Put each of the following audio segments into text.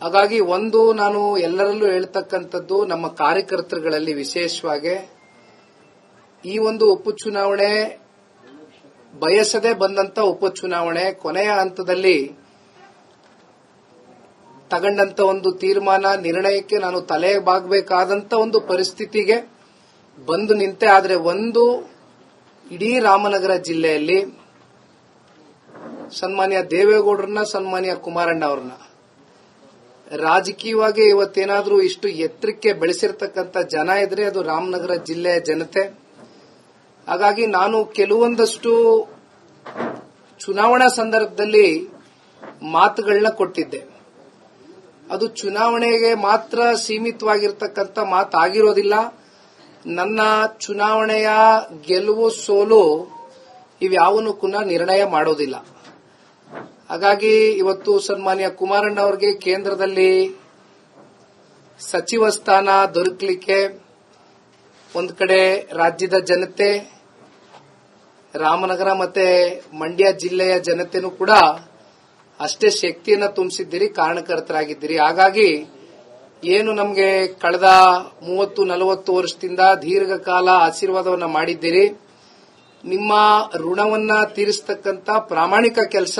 ಹಾಗಾಗಿ ಒಂದು ನಾನು ಎಲ್ಲರಲ್ಲೂ ಹೇಳ್ತಕ್ಕಂಥದ್ದು ನಮ್ಮ ಕಾರ್ಯಕರ್ತರುಗಳಲ್ಲಿ ವಿಶೇಷವಾಗಿ ಈ ಒಂದು ಉಪಚುನಾವಣೆ ಬಯಸದೆ ಬಂದಂತ ಉಪಚುನಾವಣೆ ಕೊನೆಯ ಹಂತದಲ್ಲಿ ತಗೊಂಡಂತ ಒಂದು ತೀರ್ಮಾನ ನಿರ್ಣಯಕ್ಕೆ ನಾನು ತಲೆ ಬಾಗಬೇಕಾದಂತ ಒಂದು ಪರಿಸ್ಥಿತಿಗೆ ಬಂದು ನಿಂತೆ. ಆದರೆ ಒಂದು ಇಡೀ ರಾಮನಗರ ಜಿಲ್ಲೆಯಲ್ಲಿ ಸನ್ಮಾನ್ಯ ದೇವೇಗೌಡರನ್ನ, ಸನ್ಮಾನ್ಯ ಕುಮಾರಣ್ಣ ಅವ್ರನ್ನ ರಾಜಕೀಯವಾಗಿ ಇವತ್ತೇನಾದ್ರೂ ಇಷ್ಟು ಎತ್ತರಕ್ಕೆ ಬೆಳೆಸಿರ್ತಕ್ಕಂಥ ಜನ ಇದ್ರೆ ಅದು ರಾಮನಗರ ಜಿಲ್ಲೆಯ ಜನತೆ. ಹಾಗಾಗಿ ನಾನು ಕೆಲವೊಂದಷ್ಟು ಚುನಾವಣಾ ಸಂದರ್ಭದಲ್ಲಿ ಮಾತುಗಳನ್ನ ಕೊಟ್ಟಿದ್ದೆ. ಅದು ಚುನಾವಣೆಗೆ ಮಾತ್ರ ಸೀಮಿತವಾಗಿರ್ತಕ್ಕಂಥ ಮಾತಾಗಿರೋದಿಲ್ಲ. ನನ್ನ ಚುನಾವಣೆಯ ಗೆಲುವು ಸೋಲು ಇವ್ಯಾವನ್ನೂ ಕೂಡ ನಿರ್ಣಯ ಮಾಡೋದಿಲ್ಲ. ಹಾಗಾಗಿ ಇವತ್ತು ಸನ್ಮಾನ್ಯ ಕುಮಾರಣ್ಣ ಅವರಿಗೆ ಕೇಂದ್ರದಲ್ಲಿ ಸಚಿವ ಸ್ಥಾನ ದೊರಕಲಿಕ್ಕೆ ಒಂದು ಕಡೆ ರಾಜ್ಯದ ಜನತೆ, ರಾಮನಗರ ಮತ್ತೆ ಮಂಡ್ಯ ಜಿಲ್ಲೆಯ ಜನತೆನೂ ಕೂಡ ಅಷ್ಟೇ ಶಕ್ತಿಯನ್ನು ತುಂಬಿಸಿದ್ದೀರಿ, ಕಾರಣಕರ್ತರಾಗಿದ್ದೀರಿ. ಹಾಗಾಗಿ ಏನು ನಮಗೆ ಕಳೆದ ಮೂವತ್ತು, ನಲವತ್ತು ವರ್ಷದಿಂದ ದೀರ್ಘಕಾಲ ಆಶೀರ್ವಾದವನ್ನು ಮಾಡಿದ್ದೀರಿ. ನಿಮ್ಮ ಋಣವನ್ನ ತೀರಿಸ್ತಕ್ಕಂಥ ಪ್ರಾಮಾಣಿಕ ಕೆಲಸ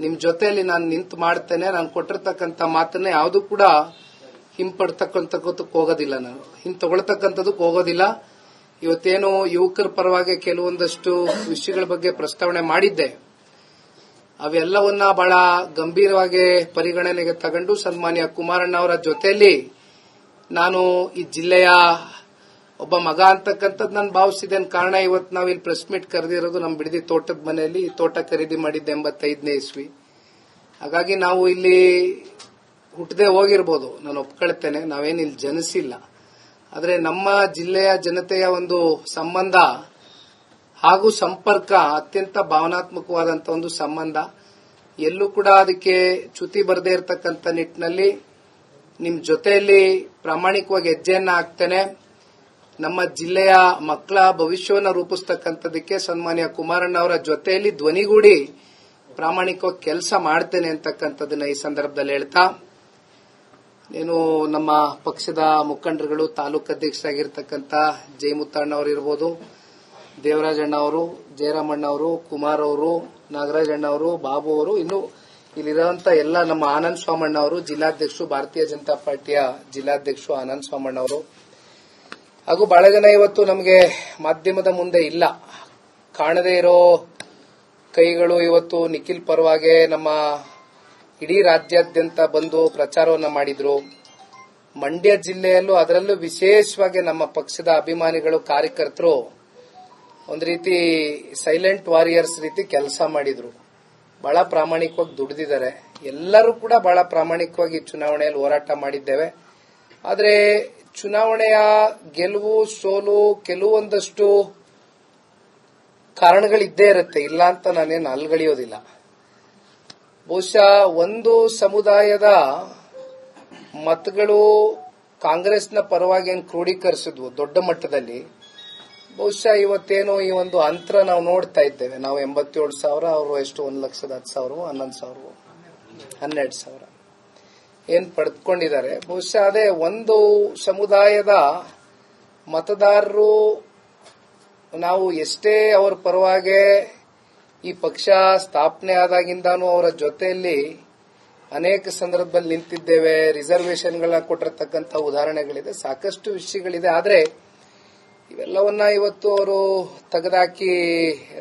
ನಿಮ್ ಜೊತೆಯಲ್ಲಿ ನಾನು ನಿಂತು ಮಾಡ್ತೇನೆ, ನಾನು ಕೊಟ್ಟಿರ್ತಕ್ಕಂಥ ಮಾತನ್ನ ಯಾವುದು ಕೂಡ ಹಿಂಪಡ್ತಕ್ಕಂಥದ್ದಕ್ಕೆ ಹೋಗೋದಿಲ್ಲ ನಾನು. ಹಿಂತಗೊಳ್ತಕ್ಕಂಥದಕ್ಕೆ ಹೋಗೋದಿಲ್ಲ. ಇವತ್ತೇನು ಯುವಕರ ಪರವಾಗಿ ಕೆಲವೊಂದಷ್ಟು ವಿಷಯಗಳ ಬಗ್ಗೆ ಪ್ರಸ್ತಾವನೆ ಮಾಡಿದ್ದೆ. ಅವೆಲ್ಲವನ್ನ ಬಹಳ ಗಂಭೀರವಾಗಿ ಪರಿಗಣನೆಗೆ ತಗೊಂಡು ಸನ್ಮಾನ್ಯ ಕುಮಾರಣ್ಣ ಅವರ ಜೊತೆಯಲ್ಲಿ ನಾನು ಈ ಜಿಲ್ಲೆಯ ಒಬ್ಬ ಮಗ ಅಂತಕ್ಕಂಥದ್ದು ನಾನು ಭಾವಿಸಿದ್ದೇನೆ ಕಾರಣ, ಇವತ್ತು ನಾವು ಇಲ್ಲಿ ಪ್ರೆಸ್ ಮೀಟ್ ಕರೆದಿರೋದು ನಮ್ಮ ಬಿಡದಿ ತೋಟದ ಮನೆಯಲ್ಲಿ ತೋಟ ಖರೀದಿ ಮಾಡಿದ್ದೆ ಎಂಬತ್ತೈದನೇ ಇಸ್ವಿ. ಹಾಗಾಗಿ ನಾವು ಇಲ್ಲಿ ಹುಟ್ಟದೆ ಹೋಗಿರ್ಬೋದು, ನಾನು ಒಪ್ಕೊಳ್ತೇನೆ, ನಾವೇನು ಇಲ್ಲಿ ಜನಿಸಿಲ್ಲ. ಆದರೆ ನಮ್ಮ ಜಿಲ್ಲೆಯ ಜನತೆಯ ಒಂದು ಸಂಬಂಧ ಹಾಗೂ ಸಂಪರ್ಕ ಅತ್ಯಂತ ಭಾವನಾತ್ಮಕವಾದಂಥ ಒಂದು ಸಂಬಂಧ. ಎಲ್ಲೂ ಕೂಡ ಅದಕ್ಕೆ ಚ್ಯುತಿ ಬರದೇ ಇರತಕ್ಕಂಥ ನಿಟ್ಟಿನಲ್ಲಿ ನಿಮ್ಮ ಜೊತೆಯಲ್ಲಿ ಪ್ರಾಮಾಣಿಕವಾಗಿ ಹೆಜ್ಜೆಯನ್ನು ಹಾಕ್ತೇನೆ. ನಮ್ಮ ಜಿಲ್ಲೆಯ ಮಕ್ಕಳ ಭವಿಷ್ಯವನ್ನು ರೂಪಿಸ್ತಕ್ಕಂಥದಕ್ಕೆ ಸನ್ಮಾನ್ಯ ಕುಮಾರಣ್ಣ ಅವರ ಜೊತೆಯಲ್ಲಿ ಧ್ವನಿಗೂಡಿ ಪ್ರಾಮಾಣಿಕವಾಗಿ ಕೆಲಸ ಮಾಡ್ತೇನೆ ಅಂತಕ್ಕಂಥದ್ದನ್ನ ಈ ಸಂದರ್ಭದಲ್ಲಿ ಹೇಳ್ತಾ, ಏನು ನಮ್ಮ ಪಕ್ಷದ ಮುಖಂಡರುಗಳು ತಾಲೂಕು ಅಧ್ಯಕ್ಷರಾಗಿರ್ತಕ್ಕಂಥ ಜಯಮುತ್ತಣ್ಣ ಅವರು ಇರ್ಬೋದು ದೇವರಾಜಣ್ಣ ಅವರು, ಜಯರಾಮಣ್ಣ ಅವರು, ಕುಮಾರ್ ಅವರು ನಾಗರಾಜಣ್ಣ ಅವರು, ಬಾಬು ಅವರು, ಇನ್ನು ಇಲ್ಲಿರುವಂತ ಎಲ್ಲ ನಮ್ಮ ಆನಂದ್ ಸ್ವಾಮಣ್ಣ ಅವರು, ಜಿಲ್ಲಾಧ್ಯಕ್ಷರು, ಭಾರತೀಯ ಜನತಾ ಪಾರ್ಟಿಯ ಜಿಲ್ಲಾಧ್ಯಕ್ಷರು ಆನಂದ್ ಸ್ವಾಮಣ್ಣ ಅವರು. ಹಾಗೂ ಬಹಳ ಜನ ಇವತ್ತು ನಮಗೆ ಮಾಧ್ಯಮದ ಮುಂದೆ ಇಲ್ಲ. ಕಾಣದೇ ಇರೋ ಕೈಗಳು ಇವತ್ತು ನಿಖಿಲ್ ಪರವಾಗಿ ನಮ್ಮ ಇಡೀ ರಾಜ್ಯಾದ್ಯಂತ ಬಂದು ಪ್ರಚಾರವನ್ನು ಮಾಡಿದ್ರು. ಮಂಡ್ಯ ಜಿಲ್ಲೆಯಲ್ಲೂ ಅದರಲ್ಲೂ ವಿಶೇಷವಾಗಿ ನಮ್ಮ ಪಕ್ಷದ ಅಭಿಮಾನಿಗಳು, ಕಾರ್ಯಕರ್ತರು ಒಂದು ರೀತಿ ಸೈಲೆಂಟ್ ವಾರಿಯರ್ಸ್ ರೀತಿ ಕೆಲಸ ಮಾಡಿದ್ರು. ಬಹಳ ಪ್ರಾಮಾಣಿಕವಾಗಿ ದುಡಿದಿದ್ದಾರೆ. ಎಲ್ಲರೂ ಕೂಡ ಬಹಳ ಪ್ರಾಮಾಣಿಕವಾಗಿ ಚುನಾವಣೆಯಲ್ಲಿ ಹೋರಾಟ ಮಾಡಿದ್ದೇವೆ. ಆದರೆ ಚುನಾವಣೆಯ ಗೆಲುವು, ಸೋಲು ಕೆಲವೊಂದಷ್ಟು ಕಾರಣಗಳಿದ್ದೇ ಇರುತ್ತೆ. ಇಲ್ಲ ಅಂತ ನಾನೇನು ಅಲ್ಗಳಿಯೋದಿಲ್ಲ. ಬಹುಶಃ ಒಂದು ಸಮುದಾಯದ ಮತಗಳು ಕಾಂಗ್ರೆಸ್ನ ಪರವಾಗಿ ಏನು ಕ್ರೋಢೀಕರಿಸಿದ್ವು ದೊಡ್ಡ ಮಟ್ಟದಲ್ಲಿ. ಬಹುಶಃ ಇವತ್ತೇನೋ ಈ ಒಂದು ಅಂತರ ನಾವು ನೋಡ್ತಾ ಇದ್ದೇವೆ. ನಾವು ಎಂಬತ್ತೇಳು ಸಾವಿರ, ಅವರು ಎಷ್ಟು? ಒಂದು ಲಕ್ಷದ ಹತ್ತು ಸಾವಿರ ಹನ್ನೊಂದು ಸಾವಿರ ಹನ್ನೆರಡು ಸಾವಿರ. ಏನ್ ಪಡೆದುಕೊಂಡಿದ್ದಾರೆ ಬಹುಶಃ ಅದೇ ಒಂದು ಸಮುದಾಯದ ಮತದಾರರು ನಾವು ಎಷ್ಟೇ ಅವರ ಪರವಾಗಿ ಈ ಪಕ್ಷ ಸ್ಥಾಪನೆ ಆದಾಗಿಂದಾನು ಅವರ ಜೊತೆಯಲ್ಲಿ ಅನೇಕ ಸಂದರ್ಭದಲ್ಲಿ ನಿಂತಿದ್ದೇವೆ. ರಿಸರ್ವೇಶನ್ಗಳನ್ನ ಕೊಟ್ಟಿರ್ತಕ್ಕಂಥ ಉದಾಹರಣೆಗಳಿದೆ. ಸಾಕಷ್ಟು ವಿಷಯಗಳಿದೆ. ಆದರೆ ಇವೆಲ್ಲವನ್ನ ಇವತ್ತು ಅವರು ತೆಗೆದಾಕಿ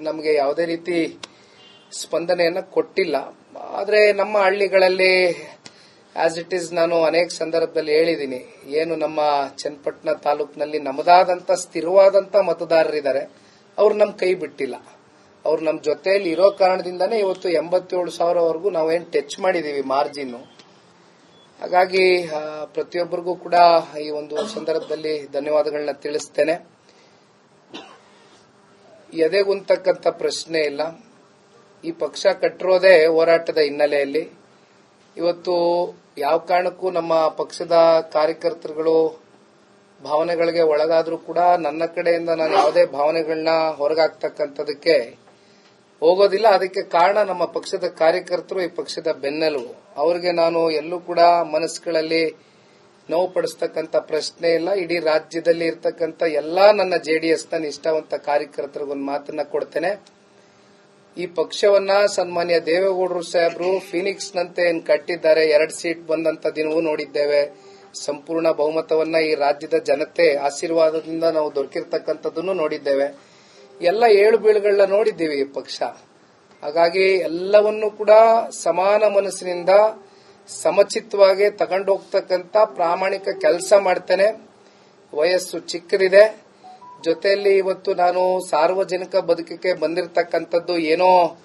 ನಮಗೆ ಯಾವುದೇ ರೀತಿ ಸ್ಪಂದನೆಯನ್ನ ಕೊಟ್ಟಿಲ್ಲ. ಆದರೆ ನಮ್ಮ ಹಳ್ಳಿಗಳಲ್ಲಿ ಆಸ್ ಇಟ್ ಈಸ್ ನಾನು ಅನೇಕ ಸಂದರ್ಭದಲ್ಲಿ ಹೇಳಿದ್ದೀನಿ, ಏನು ನಮ್ಮ ಚನ್ನಪಟ್ಟಣ ತಾಲೂಕಿನಲ್ಲಿ ನಮ್ಮದಾದಂತ ಸ್ಥಿರವಾದಂತ ಮತದಾರರಿದ್ದಾರೆ ಅವ್ರು ನಮ್ಮ ಕೈ ಬಿಟ್ಟಿಲ್ಲ. ಅವ್ರು ನಮ್ಮ ಜೊತೆಯಲ್ಲಿ ಇರೋ ಕಾರಣದಿಂದಾನೇ ಇವತ್ತು ಎಂಬತ್ತೇಳು ಸಾವಿರವರೆಗೂ ನಾವೇನು ಟಚ್ ಮಾಡಿದೀವಿ ಮಾರ್ಜಿನ್ ಹಾಗಾಗಿ ಪ್ರತಿಯೊಬ್ಬರಿಗೂ ಕೂಡ ಈ ಒಂದು ಸಂದರ್ಭದಲ್ಲಿ ಧನ್ಯವಾದಗಳನ್ನ ತಿಳಿಸ್ತೇನೆ. ಎದೆಗುಂತಕ್ಕಂಥ ಪ್ರಶ್ನೆ ಇಲ್ಲ. ಈ ಪಕ್ಷ ಕಟ್ಟಿರೋದೇ ಹೋರಾಟದ ಹಿನ್ನೆಲೆಯಲ್ಲಿ. ಇವತ್ತು ಯಾವ ಕಾರಣಕ್ಕೂ ನಮ್ಮ ಪಕ್ಷದ ಕಾರ್ಯಕರ್ತರುಗಳು ಭಾವನೆಗಳಿಗೆ ಒಳಗಾದರೂ ಕೂಡ ನನ್ನ ಕಡೆಯಿಂದ ನಾನು ಯಾವುದೇ ಭಾವನೆಗಳನ್ನ ಹೊರಗಾಗ್ತಕ್ಕಂಥದಕ್ಕೆ ಹೋಗೋದಿಲ್ಲ. ಅದಕ್ಕೆ ಕಾರಣ ನಮ್ಮ ಪಕ್ಷದ ಕಾರ್ಯಕರ್ತರು, ಈ ಪಕ್ಷದ ಬೆನ್ನೆಲುಬು. ಅವರಿಗೆ ನಾನು ಎಲ್ಲೂ ಕೂಡ ಮನಸ್ಸುಗಳಲ್ಲಿ ನೋವು ಪಡಿಸ್ತಕ್ಕಂಥ ಪ್ರಶ್ನೆ ಇಲ್ಲ. ಇಡೀ ರಾಜ್ಯದಲ್ಲಿ ಇರತಕ್ಕಂಥ ಎಲ್ಲಾ ನನ್ನ ಜೆಡಿಎಸ್ನ ನಿಷ್ಠಾವಂತ ಕಾರ್ಯಕರ್ತರಿಗೊಂದು ಮಾತನ್ನ ಕೊಡ್ತೇನೆ. ಈ ಪಕ್ಷವನ್ನ ಸನ್ಮಾನ್ಯ ದೇವೇಗೌಡರು ಸಾಹೇಬರು ಫಿನಿಕ್ಸ್ ನಂತೆ ಕಟ್ಟಿದ್ದಾರೆ. ಎರಡು ಸೀಟ್ ಬಂದಂತ ದಿನವೂ ನೋಡಿದ್ದೇವೆ. ಸಂಪೂರ್ಣ ಬಹುಮತವನ್ನ ಈ ರಾಜ್ಯದ ಜನತೆ ಆಶೀರ್ವಾದದಿಂದ ನಾವು ದೊರಕಿರ್ತಕ್ಕಂಥದ್ದನ್ನು ನೋಡಿದ್ದೇವೆ. ಎಲ್ಲ ಏಳು ಬೀಳುಗಳನ್ನ ನೋಡಿದ್ದೀವಿ ಈ ಪಕ್ಷ. ಹಾಗಾಗಿ ಎಲ್ಲವನ್ನೂ ಕೂಡ ಸಮಾನ ಮನಸ್ಸಿನಿಂದ ಸಮಚಿತ್ತವಾಗಿ ತಗೊಂಡೋಗ್ತಕ್ಕಂಥ ಪ್ರಾಮಾಣಿಕ ಕೆಲಸ ಮಾಡ್ತೇನೆ. ವಯಸ್ಸು ಚಿಕ್ಕದಿದೆ. ಜೊತೆಯಲ್ಲಿ ಇವತ್ತು ನಾನು ಸಾರ್ವಜನಿಕ ಬದುಕಿಗೆ ಬಂದಿರತಕ್ಕಂಥದ್ದು ಏನೋ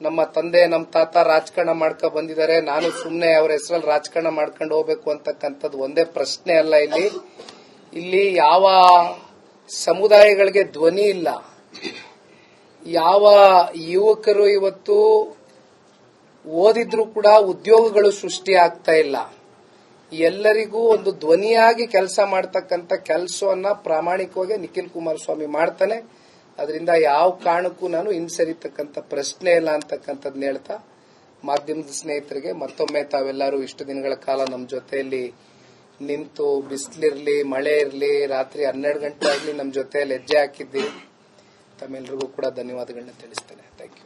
ನಮ್ಮ ತಂದೆ, ನಮ್ಮ ತಾತ ರಾಜಕಾರಣ ಮಾಡ್ಕೊ ಬಂದಿದ್ದಾರೆ. ನಾನು ಸುಮ್ಮನೆ ಅವರ ಹೆಸರಲ್ಲಿ ರಾಜಕಾರಣ ಮಾಡ್ಕೊಂಡು ಹೋಗ್ಬೇಕು ಅಂತಕ್ಕಂಥದ್ದು ಒಂದೇ ಪ್ರಶ್ನೆ ಅಲ್ಲ ಇಲ್ಲಿ. ಇಲ್ಲಿ ಯಾವ ಸಮುದಾಯಗಳಿಗೆ ಧ್ವನಿ ಇಲ್ಲ. ಯಾವ ಯುವಕರು ಇವತ್ತು ಓದಿದ್ರು ಕೂಡ ಉದ್ಯೋಗಗಳು ಸೃಷ್ಟಿ ಆಗ್ತಾ ಇಲ್ಲ. ಎಲ್ಲರಿಗೂ ಒಂದು ಧ್ವನಿಯಾಗಿ ಕೆಲಸ ಮಾಡ್ತಕ್ಕಂಥ ಕೆಲಸವನ್ನ ಪ್ರಾಮಾಣಿಕವಾಗಿ ನಿಖಿಲ್ ಕುಮಾರಸ್ವಾಮಿ ಮಾಡ್ತಾನೆ. ಅದರಿಂದ ಯಾವ ಕಾರಣಕ್ಕೂ ನಾನು ಹಿಂಸರಿತಕ್ಕಂಥ ಪ್ರಶ್ನೆ ಇಲ್ಲ ಅಂತಕ್ಕಂಥದ್ನ ಹೇಳ್ತಾ, ಮಾಧ್ಯಮದ ಸ್ನೇಹಿತರಿಗೆ ಮತ್ತೊಮ್ಮೆ ತಾವೆಲ್ಲರೂ ಇಷ್ಟು ದಿನಗಳ ಕಾಲ ನಮ್ಮ ಜೊತೆಯಲ್ಲಿ ನಿಂತು ಬಿಸಿಲಿರ್ಲಿ, ಮಳೆ ಇರಲಿ, ರಾತ್ರಿ ಹನ್ನೆರಡು ಗಂಟೆ ಆಗಲಿ ನಮ್ಮ ಜೊತೆಯಲ್ಲಿ ಹೆಜ್ಜೆ ಹಾಕಿದ್ದೀರಿ. ತಮ್ಮೆಲ್ಲರಿಗೂ ಕೂಡ ಧನ್ಯವಾದಗಳನ್ನ ತಿಳಿಸ್ತೇನೆ. Thank you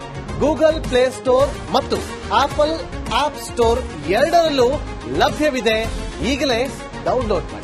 Google play store ಮತ್ತು ಆಪಲ್ ಆಪ್ ಸ್ಟೋರ್ ಎರಡರಲ್ಲೂ ಲಭ್ಯವಿದೆ. ಈಗಲೇ ಡೌನ್ಲೋಡ್ ಮಾಡಿ.